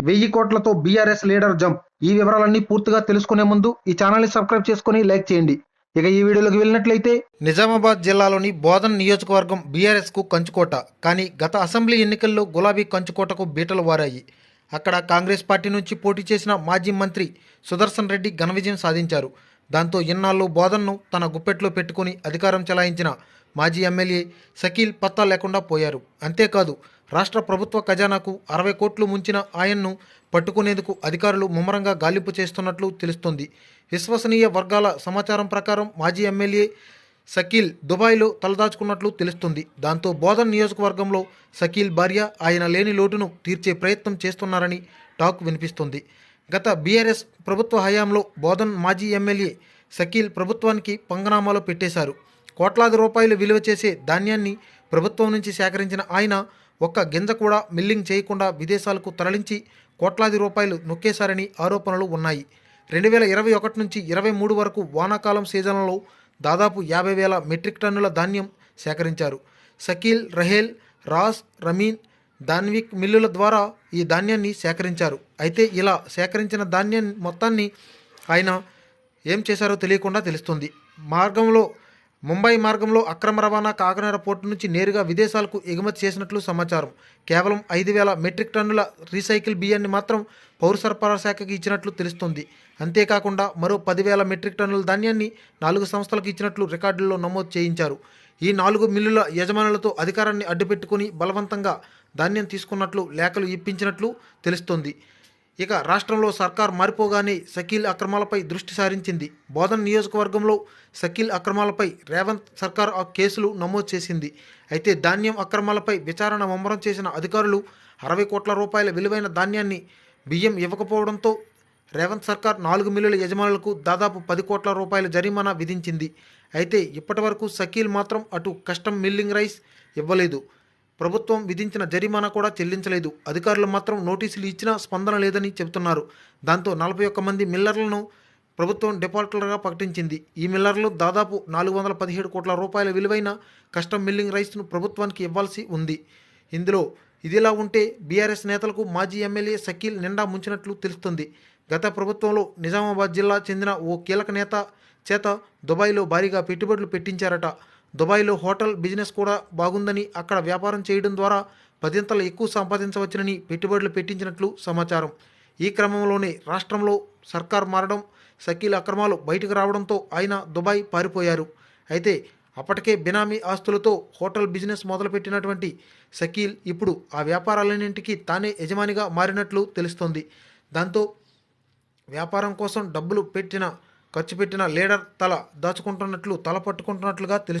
వెయ్యి కోట్లతో BRS leader jump. ఈ వివరాలన్నీ పూర్తిగా తెలుసుకునే ముందు ఈ ఛానల్ని సబ్స్క్రైబ్ చేసుకుని లైక్ చేయండి. ఇక ఈ వీడియోలోకి వెళ్ళినట్లయితే నిజామాబాద్ జిల్లాలోని బోధన్ నియోజకవర్గం బీఆర్ఎస్కు కంచుకోట. కానీ గత అసెంబ్లీ ఎన్నికల్లో గులాబీ కంచుకోటకు బీటలు వారాయి. అక్కడ కాంగ్రెస్ పార్టీ నుంచి పోటీ చేసిన మాజీ మంత్రి సుదర్శన్ రెడ్డి ఘన విజయం సాధించారు. దాంతో ఇన్నాళ్ళు బోధన్ను తన గుప్పెట్లో పెట్టుకుని అధికారం చెలాయించిన మాజీ ఎమ్మెల్యే షకీల్ పత్తా లేకుండా పోయారు. అంతేకాదు రాష్ట్ర ప్రభుత్వ ఖజానాకు అరవై కోట్లు ముంచిన ఆయన్ను పట్టుకునేందుకు అధికారులు ముమ్మరంగా గాలింపు చేస్తున్నట్లు తెలుస్తోంది. విశ్వసనీయ వర్గాల సమాచారం ప్రకారం మాజీ ఎమ్మెల్యే సకీల్ దుబాయ్లో తలదాచుకున్నట్లు తెలుస్తుంది. దాంతో బోధన్ నియోజకవర్గంలో సకీల్ భార్య ఆయన లేని లోటును తీర్చే ప్రయత్నం చేస్తున్నారని టాక్ వినిపిస్తుంది. గత బీఆర్ఎస్ ప్రభుత్వ హయాంలో బోధన్ మాజీ ఎమ్మెల్యే సకీల్ ప్రభుత్వానికి పంగనామాలో పెట్టేశారు. కోట్లాది రూపాయలు విలువ చేసే ధాన్యాన్ని ప్రభుత్వం నుంచి సేకరించిన ఆయన ఒక్క గింజ కూడా మిల్లింగ్ చేయకుండా విదేశాలకు తరలించి కోట్లాది రూపాయలు నొక్కేశారని ఆరోపణలు ఉన్నాయి. రెండు వేల ఇరవై ఒకటి నుంచి ఇరవై మూడు వరకు వానాకాలం సీజన్లలో దాదాపు యాభై వేల మెట్రిక్ టన్నుల ధాన్యం సేకరించారు. షకీల్ రహేల్ రాస్ రమీన్ దాన్విక్ మిల్లుల ద్వారా ఈ ధాన్యాన్ని సేకరించారు. అయితే ఇలా సేకరించిన ధాన్యం మొత్తాన్ని ఆయన ఏం చేశారో తెలియకుండా తెలుస్తుంది. మార్గంలో ముంబై మార్గంలో అక్రమ రవాణా కాకినాడ పోర్టు నుంచి నేరుగా విదేశాలకు ఎగుమతి చేసినట్లు సమాచారం. కేవలం ఐదు వేల మెట్రిక్ టన్నుల రీసైకిల్ బియ్యాన్ని మాత్రం పౌర సరఫరా శాఖకి ఇచ్చినట్లు తెలుస్తోంది. అంతేకాకుండా మరో పదివేల మెట్రిక్ టన్నుల ధాన్యాన్ని నాలుగు సంస్థలకు ఇచ్చినట్లు రికార్డుల్లో నమోదు చేయించారు. ఈ నాలుగు మిల్లుల యజమానులతో అధికారాన్ని అడ్డుపెట్టుకుని బలవంతంగా ధాన్యం తీసుకున్నట్లు లేఖలు ఇప్పించినట్లు తెలుస్తోంది. ఇక రాష్ట్రంలో సర్కార్ మారిపోగానే సకీల్ అక్రమాలపై దృష్టి సారించింది. బోధన్ నియోజకవర్గంలో సకీల్ అక్రమాలపై రేవంత్ సర్కార్ ఆ కేసులు నమోదు చేసింది. అయితే ధాన్యం అక్రమాలపై విచారణ ముమ్మరం చేసిన అధికారులు అరవై కోట్ల రూపాయల విలువైన ధాన్యాన్ని బియ్యం ఇవ్వకపోవడంతో రేవంత్ సర్కార్ నాలుగు మిల్లుల యజమానులకు దాదాపు పది కోట్ల రూపాయల జరిమానా విధించింది. అయితే ఇప్పటివరకు సకీల్ మాత్రం అటు కస్టమ్ మిల్లింగ్ రైస్ ఇవ్వలేదు. ప్రభుత్వం విధించిన జరిమానా కూడా చెల్లించలేదు. అధికారులు మాత్రం నోటీసులు ఇచ్చినా స్పందన లేదని చెబుతున్నారు. దాంతో నలభై ఒక్క మంది మిల్లర్లను ప్రభుత్వం డిఫాల్టర్గా ప్రకటించింది. ఈ మిల్లర్లు దాదాపు నాలుగు వందల పదిహేడు కోట్ల రూపాయల విలువైన కస్టమ్ మిల్లింగ్ రైస్ను ప్రభుత్వానికి ఇవ్వాల్సి ఉంది. ఇందులో ఇదిలా ఉంటే బీఆర్ఎస్ నేతలకు మాజీ ఎమ్మెల్యే సకీల్ నిండా ముంచినట్లు తెలుస్తుంది. గత ప్రభుత్వంలో నిజామాబాద్ జిల్లా చెందిన ఓ కీలక నేత చేత దుబాయ్లో భారీగా పెట్టుబడులు పెట్టించారట. దుబాయ్లో హోటల్ బిజినెస్ కూడా బాగుందని అక్కడ వ్యాపారం చేయడం ద్వారా పదింతలు ఎక్కువ సంపాదించవచ్చునని పెట్టుబడులు పెట్టించినట్లు సమాచారం. ఈ క్రమంలోనే రాష్ట్రంలో సర్కార్ మారడం షకీల్ అక్రమాలు బయటకు రావడంతో ఆయన దుబాయ్ పారిపోయారు. అయితే అప్పటికే బినామీ ఆస్తులతో హోటల్ బిజినెస్ మొదలుపెట్టినటువంటి సకీల్ ఇప్పుడు ఆ వ్యాపారాలన్నింటికీ తానే యజమానిగా మారినట్లు తెలుస్తోంది. దాంతో వ్యాపారం కోసం డబ్బులు పెట్టిన ఖర్చు పెట్టిన లీడర్ తల దాచుకుంటున్నట్లు తల పట్టుకుంటున్నట్లుగా తెలుసు